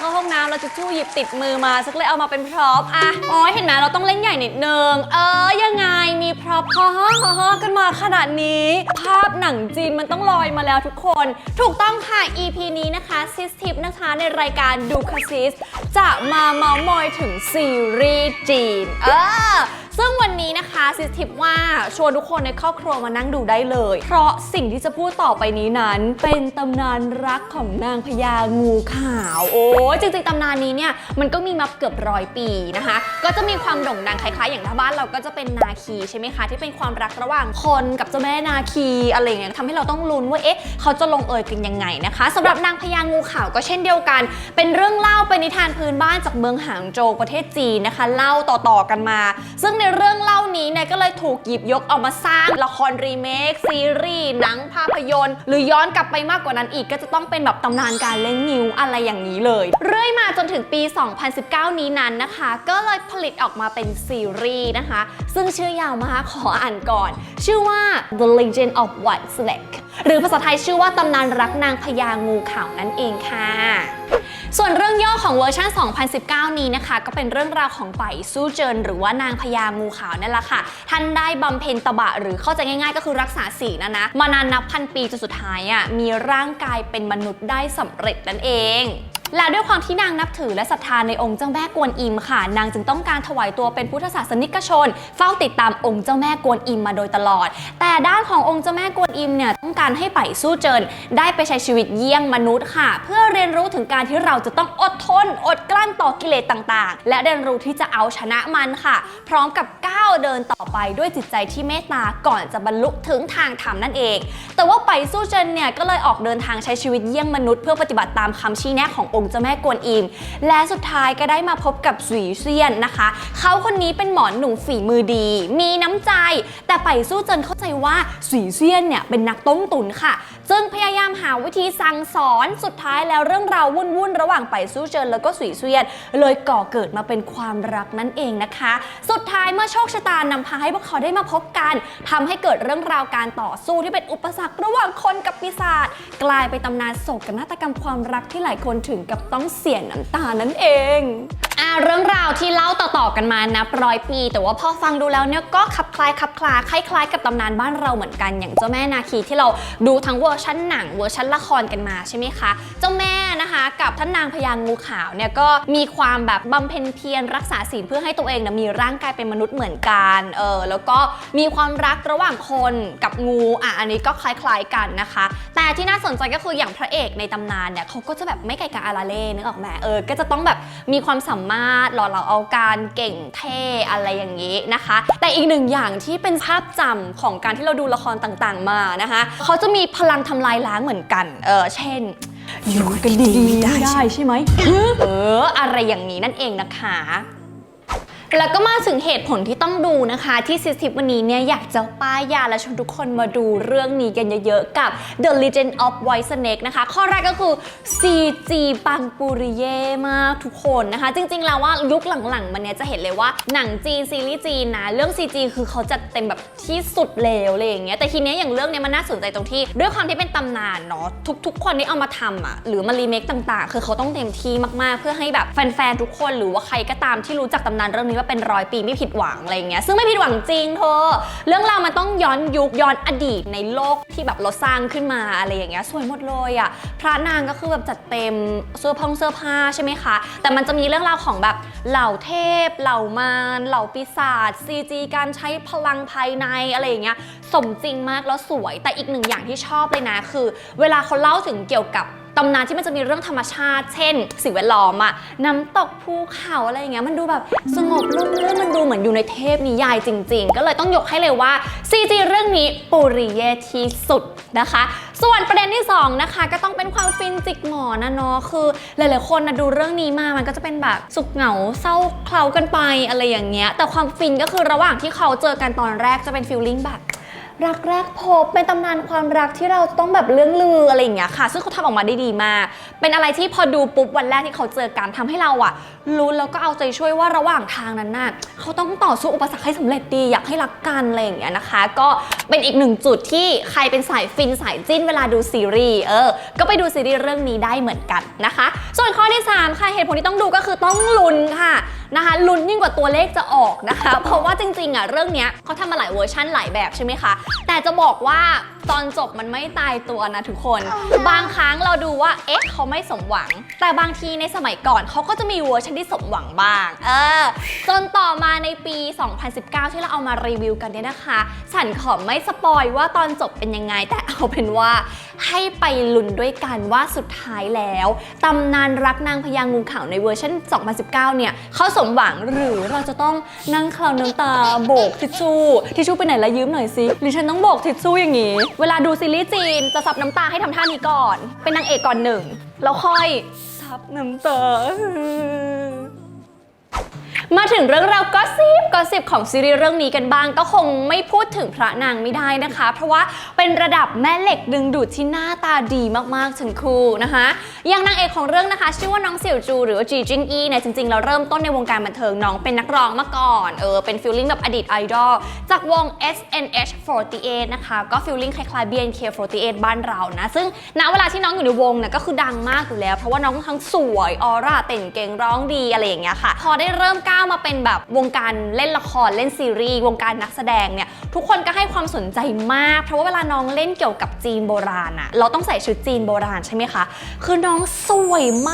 เข้าห้องน้ำแล้วจะชู่หยิบติดมือมาสักเลยเอามาเป็นพร็อพอะอ๋อเห็นไหมเราต้องเล่นใหญ่นิดนึง เออยังไงมีพร็อพฮ่าฮ่าฮ่าฮ่ากันมาขนาดนี้ ภาพหนังจีนมันต้องลอยมาแล้วทุกคน ถูกต้องค่ะ EP นี้นะคะซิสทิปนะคะในรายการดูคาซิสจะมาเมาส์มอยถึงซีรีส์จีน เออ ซึ่งวันนี้นะคะซิสทิปว่าชวนทุกคนในครอบครัวมานั่งดูได้เลย เพราะสิ่งที่จะพูดต่อไปนี้นั้น เป็นตำนานรักของนางพญางูขาว โอ้จริงๆตำนานนี้เนี่ยมันก็มีมาเกือบร้อยปีนะคะ ก็จะมีความโด่งดังคล้ายๆ อย่างถ้าบ้านเราก็จะเป็นนาคีใช่ไหมคะที่เป็นความรักระหว่างคนกับเจ้าแม่นาคีอะไรอย่างเงี้ยทำให้เราต้องลุ้นว่าเอ๊ะเขาจะลงเอยกันยังไงนะคะสำหรับนางพญางูขาวก็เช่นเดียวกัน เป็นเรื่องเล่าเป็นนิทานพื้นบ้านจากเมืองหางโจวประเทศจีนนะคะ เล่าต่อๆกันมา ซึ่งในเรื่องเล่านี้เนี่ยก็เลยถูกหยิบยกเอามาสร้างละครรีเมคซีรีส์หนังภาพยนตร์ หรือย้อนกลับไปมากกว่านั้นอีกก็จะต้องเป็นแบบตำนานการเล่นนิ้วอะไรอย่างนี้เลย เรื่อยมาจนถึงปี 2019 นี้นั้นนะคะ ก็เลยผลิตออกมาเป็นซีรีส์นะคะ ซึ่งชื่อยาวมากขออ่านก่อน ชื่อว่า The Legend of White Snake หรือภาษาไทยชื่อว่าตำนานรักนางพญางูขาวนั่นเองค่ะ ส่วนเรื่องย่อของเวอร์ชัน 2019 นี้นะคะ ก็เป็นเรื่องราวของไปสู้เจิน หรือว่านางพญางูขาวนั่นแหละค่ะ ท่านได้บำเพ็ญตบะหรือเข้าใจง่ายๆ ก็คือรักษาศีลนะนะ มานานนับพันปีจนสุดท้ายอะมีร่างกายเป็นมนุษย์ได้สำเร็จนั่นเอง และด้วยความที่นางนับถือและศรัทธาในองค์เจ้าแม่กวนอิมค่ะ นางจึงต้องการถวายตัวเป็นพุทธศาสนิกชน เฝ้าติดตามองค์เจ้าแม่กวนอิมมาโดยตลอด แต่ด้านขององค์เจ้าแม่กวนอิมเนี่ยต้องการให้ไปสู้เจิน ได้ไปใช้ชีวิตเยี่ยงมนุษย์ค่ะ เพื่อเรียนรู้ถึงการที่เราจะต้องอดทน อดกลั้นต่อกิเลสต่างๆ และเรียนรู้ที่จะเอาชนะมันค่ะ พร้อมกับาวเดินต่อไปด้วยจิตใจที่เมตตาก่อนจะบรรลุถึงทางธรรมนั่นเอง แต่ว่าไปสู้เจินเนี่ยก็เลยออกเดินทางใช้ชีวิตเยี่ยงมนุษย์เพื่อปฏิบัติตามคำชี้แนะขององค์เจ้าแม่กวนอิม และสุดท้ายก็ได้มาพบกับสุยเซียนนะคะ เขาคนนี้เป็นหมอนหนุ่มฝีมือดี มีน้ำใจ แต่ไปสู้เจินเข้าใจว่าสุยเซียนเนี่ยเป็นนักต้มตุ๋นค่ะจึงพยายามหาวิธีสั่งสอนสุดท้ายแล้วเรื่องราววุ่นๆระหว่างไปสู้เจินแล้วก็สุยเซียน เลยก่อเกิดมาเป็นความรักนั่นเองนะคะ สุดท้ายเมื่อโชคชะตานำพาให้พวกเขาได้มาพบกันทำให้เกิดเรื่องราวการต่อสู้ที่เป็นอุปสรรคระหว่างคนกับปีศาจกลายเป็นตำนานโศกนาฏกรรมความรักที่หลายคนถึงกับต้องเสียน้ำตานั่นเอง เรื่องราวที่เล่าต่อๆกันมานับร้อยปี แต่ว่าพอฟังดูแล้วเนี่ยก็คลับคล้ายคลับคลาคล้ายๆ กับตำนานบ้านเราเหมือนกัน อย่างเจ้าแม่นาคีที่เราดูทั้งเวอร์ชันหนังเวอร์ชันละครกันมาใช่ไหมคะ เจ้าแม่นะคะกับท่านนางพญางูขาวเนี่ยก็มีความแบบบำเพ็ญเพียรรักษาศีลเพื่อให้ตัวเองนะมีร่างกายเป็นมนุษย์เหมือนกันเออแล้วก็มีความรักระหว่างคนกับงูอะอันนี้ก็คล้ายๆกันนะคะ แต่ที่น่าสนใจก็คืออย่างพระเอกในตำนานเนี่ยเขาก็จะแบบไม่ไก่กาอาราเล่นึกออกไหมเออก็จะต้องแบบมีความสามารถหล่อเหลาเอาการเก่งเท่อะไรอย่างนี้นะคะ แต่อีกหนึ่งอย่างที่เป็นภาพจำของการที่เราดูละครต่างๆมานะคะเขาจะมีพลังทำลายล้างเหมือนกันเออเช่นอยู่กันดีๆได้ใช่ไหมเอออะไรอย่างนี้นั่นเองนะคะ แล้วก็มาถึงเหตุผลที่ต้องดูนะคะ ที่ซิสทิปวันนี้เนี่ยอยากจะป้ายยาและชวนทุกคนมาดูเรื่องนี้กันเยอะๆ กับ The Legend of White Snake นะคะ ข้อแรกก็คือ CG ปังปุริเย่มากทุกคนนะคะ จริงๆ แล้วว่ายุคหลังๆ มันเนี้ยจะเห็นเลยว่าหนังจีนซีรีส์จีนนะเรื่อง CG คือเขาจัดเต็มแบบที่สุดแล้วอะไรอย่างเงี้ยแต่ทีเนี้ยอย่างเรื่องเนี้ยมันน่าสนใจตรงที่ด้วยความที่เป็นตำนานเนาะทุกๆ คนที่เอามาทำอะหรือมารีเมคต่างๆ คือเขาต้องเต็มที่มากๆ เพื่อให้แบบแฟนๆทุกคนหรือว่าใครก็ตามที่รู้จักตำนานเรื่องนี้ว่าเป็นร้อยปีไม่ผิดหวังอะไรเงี้ยซึ่งไม่ผิดหวังจริงเธอเรื่องราวมันต้องย้อนยุคย้อนอดีตในโลกที่แบบเราสร้างขึ้นมาอะไรอย่างเงี้ยสวยหมดเลยอะพระนางก็คือแบบจัดเต็มเสื้อผงเสื้อผ้าใช่ไหมคะ แต่มันจะมีเรื่องราวของแบบเหล่าเทพ เหล่ามารเหล่าปีศาจซีจีการใช้พลังภายในอะไรอย่างเงี้ยสมจริงมากแล้วสวยแต่อีกหนึ่งอย่างที่ชอบเลยนะคือ เวลาเขาเล่าถึงเกี่ยวกับ ตำนานที่มันจะมีเรื่องธรรมชาติ เช่น สิ่งแวดล้อมอะน้ำตกภูเขาอะไรอย่างเงี้ยมันดูแบบสงบร่มรื่นมันดูเหมือนอยู่ในเทพนิยายจริง ๆ ก็เลยต้องยกให้เลยว่า CG เรื่องนี้ปุริเยที่สุดนะคะ ส่วนประเด็นที่ 2 นะคะ ก็ต้องเป็นความฟินจิกหมอนะเนาะคือ หลายๆคนนะดูเรื่องนี้มามันก็จะเป็นแบบสุขเหงาเศร้าเคลากันไปอะไรอย่างเงี้ยแต่ความฟินก็คือระหว่างที่เขาเจอกันตอนแรกจะเป็นฟีลลิ่งแบบ รักแรกพบเป็นตำนานความรักที่เราต้องแบบเรื่องลืออะไรอย่างเงี้ยค่ะ ซึ่งเขาทำออกมาได้ดีมาก เป็นอะไรที่พอดูปุ๊บวันแรกที่เขาเจอกันทำให้เราอะรู้นแล้วก็เอาใจช่วยว่าระหว่างทางนั้นน่ะเขาต้องต่อสู้อุปสรรคให้สำเร็จดีอยากให้รักกันอะไรอย่างเงี้ยนะคะ ก็เป็นอีกหนึ่งจุดที่ใครเป็นสายฟินสายจิ้นเวลาดูซีรีส์เออก็ไปดูซีรีส์เรื่องนี้ได้เหมือนกันนะคะ ส่วนข้อที่สามค่ะเหตุผลที่ต้องดูก็คือต้องลุ้นค่ะ นะคะลุ้นยิ่งกว่าตัวเลขจะออกนะคะ เพราะว่าจริงๆอะเรื่องเนี้ยเขาทำมาหลายเวอร์ชั่นหลายแบบใช่ไหมคะ แต่จะบอกว่าตอนจบมันไม่ตายตัวนะทุกคน บางครั้งเราดูว่าเอ๊ะเขาไม่สมหวัง แต่บางทีในสมัยก่อนเขาก็จะมีเวอร์ชันที่สมหวังบ้าง เออ จนต่อมาในปี 2019 ที่เราเอามารีวิวกันเนี่ยนะคะฉันขอไม่สปอยว่าตอนจบเป็นยังไง แต่เอาเป็นว่าให้ไปลุ้นด้วยกันว่าสุดท้ายแล้วตำนานรักนางพญางูขาวในเวอร์ชัน2019 เนี่ยเขาสมหวังหรือเราจะต้องนั่งคลาวน้ำตาโบกทิชชู่ทิชชู่ไปไหนละยืมหน่อยสิหรือฉันต้องโบกทิชชู่อย่างนี้เวลาดูซีรีส์จีนจะซับน้ำตาให้ทำท่านี้ก่อน เป็นนางเอกก่อนหนึ่ง แล้วค่อยซับน้ำตา มาถึงเรื่องราวก็ซิบก็ซิบของซีรีส์เรื่องนี้กันบ้าง ก็คงไม่พูดถึงพระนางไม่ได้นะคะ เพราะว่าเป็นระดับแม่เหล็กดึงดูดที่หน้าตาดีมากๆทั้งคู่นะคะอย่างนางเอกของเรื่องนะคะ ชื่อว่าน้องเสี่ยวจู หรือว่าจีจิงอีเนี่ยจริงๆเราเริ่มต้นในวงการบันเทิงน้องเป็นนักร้องมาก่อนเออเป็นฟิลลิ่งแบบอดีตไอดอลจากวง SNH48 นะคะก็ฟิลลิ่งคล้ายๆ BNK48 บ้านเรานะซึ่งณเวลาที่น้องอยู่ในวงเนี่ยก็คือดังมากอยู่แล้ว เพราะว่าน้องทั้งสวยออร่าเต่งเก่งร้องดีอะไรอย่างเงี้ยค่ะพอได้เริ่มก้าวมาเป็นแบบวงการเล่นละครเล่นซีรีส์วงการนักแสดงเนี่ยทุกคนก็ให้ความสนใจมาก เพราะว่าเวลาน้องเล่นเกี่ยวกับจีนโบราณอะเราต้องใส่ชุดจีนโบราณใช่ไหมคะ คือน้องสวยม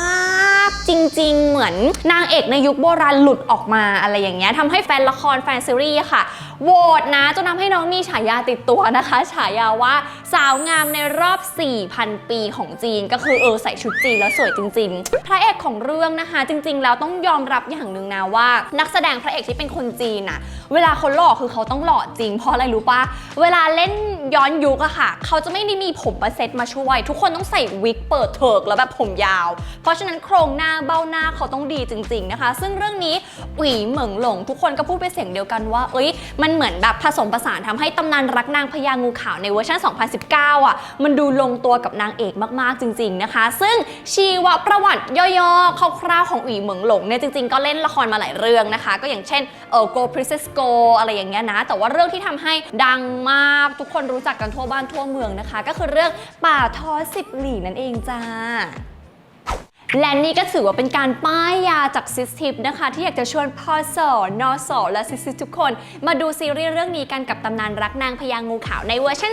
าก จริง ๆ เหมือนนางเอกในยุคโบราณหลุดออกมาอะไรอย่างเงี้ยทำให้แฟนละครแฟนซีรีส์ค่ะ โหวตนะจนทำให้น้องมีฉายาติดตัวนะคะ ฉายาว่าสาวงามในรอบ 4,000 ปีของจีน ก็คือเออใส่ชุดจีนแล้วสวยจริง ๆ พระเอกของเรื่องนะคะ จริง ๆ แล้วต้องยอมรับอย่างหนึ่งนะว่า นักแสดงพระเอกที่เป็นคนจีนอะเวลาเขาหล่อคือเขาต้องหล่อจริง เพราะอะไรรู้ปะเวลาเล่นย้อนยุคอะค่ะ เขาจะไม่ได้มีผมประเซตมาช่วย ทุกคนต้องใส่วิกเปิดเถิกแล้วแบบผมยาว เพราะฉะนั้นโครงหน้าเบ้าหน้าเขาต้องดีจริง ๆนะคะ ซึ่งเรื่องนี้อุ๋ยเหมิงหลง ทุกคนก็พูดเป็นเสียงเดียวกันว่า เอ้ยมันันเหมือนแบบผสมผสานทำให้ตำนานรักนางพญางูขาวในเวอร์ชัน 2019 อะ มันดูลงตัวกับนางเอกมากๆจริง ๆนะคะ ซึ่งชีวประวัติย่อๆคร่าวๆของอุ๋เหมิงหลงเนี่ยจริง ๆ ก็เล่นละครมาหลายเรื่องนะคะ ก็อย่างเช่นเออ Go Princess Go อะไรอย่างเงี้ยนะ แต่ว่าเรื่องที่ทำให้ดังมากทุกคนรู้จักกันทั่วบ้านทั่วเมืองนะคะ ก็คือเรื่องป่าทอสิบหลี่นั่นเองจ้า และนี่ก็ถือว่าเป็นการป้ายยาจากซิสทิปนะคะ ที่อยากจะชวนพ่อสอนอสอและซิสทิปทุกคน มาดูซีรีส์เรื่องนี้กันกับตำนานรักนางพญางูขาวในเวอร์ชัน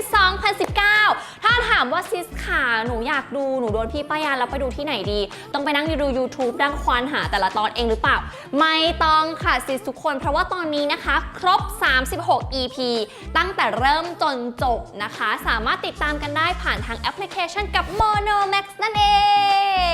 2019 ถ้าถามว่าซิสขาหนูอยากดูหนูโดนพี่ป้ายยาแล้วไปดูที่ไหนดี ต้องไปนั่งดู YouTube ดังควานหาแต่ละตอนเองหรือเปล่า ไม่ต้องค่ะซิสทุกคน เพราะว่าตอนนี้นะคะ ครบ 36 EP ตั้งแต่เริ่มจนจบนะคะ สามารถติดตามกันได้ผ่านทางแอปพลิเคชันกับ Mono Max นั่นเอ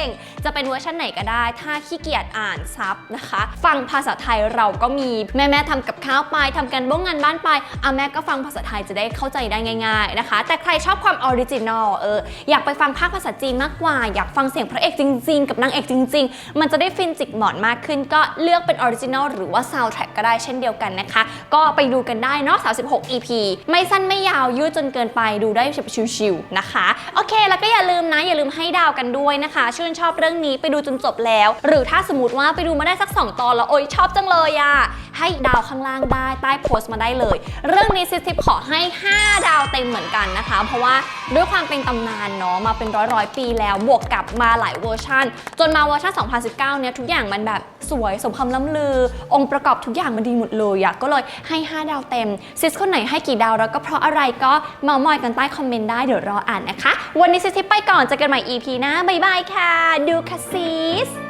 งจะะเป็นเวอร์ชันไหนก็ได้ ถ้าขี้เกียจอ่านซับนะคะ ฟังภาษาไทยเราก็มีแม่แม่ทำกับข้าวไปทำกันบ้งงานบ้านไปอะแม่ก็ฟังภาษาไทยจะได้เข้าใจได้ง่าย ๆนะคะ แต่ใครชอบความออริจินอลเอออยากไปฟังภาคภาษาจีนมากกว่า อยากฟังเสียงพระเอกจริง ๆ กับนางเอกจริง ๆ มันจะได้ฟินจิกหมอนมากขึ้น ก็เลือกเป็นออริจินอลหรือว่าซาวด์แทร็กก็ได้เช่นเดียวกันนะคะ ก็ไปดูกันได้เนาะ36 EP ไม่สั้นไม่ยาวยืดจนเกินไปดูได้แบบชิวๆนะคะ โอเค แล้วก็อย่าลืมนะอย่าลืมให้ดาวกันด้วยนะคะ ชื่นชอบเรื่องนี้ไปดูจนจบแล้ว หรือถ้าสมมติว่าไปดูมาได้สัก 2 ตอนแล้วโอ๊ยชอบจังเลยอะ ให้ดาวข้างล่างได้ใต้โพสต์มาได้เลย เรื่องนี้ซิสทิปขอให้ 5 ดาวเต็มเหมือนกันนะคะ เพราะว่าด้วยความเป็นตำนานเนาะมาเป็นร้อยร้อยปีแล้วบวกกับมาหลายเวอร์ชันจนมาเวอร์ชัน 2019 เนี่ยทุกอย่างมันแบบสวยสมคำล่ำลือ องค์ประกอบทุกอย่างมันดีหมดเลยอะก็เลยให้ 5 ดาวเต็มซิสคนไหนให้กี่ดาวแล้วก็เพราะอะไรก็เมามอยกันใต้คอมเมนต์ได้เดี๋ยวรออ่านนะคะ วันนี้ซิสทิปไปก่อนเจอกันใหม่ EP หน้าบ๊ายบายค่ะ ดูค่ะซิส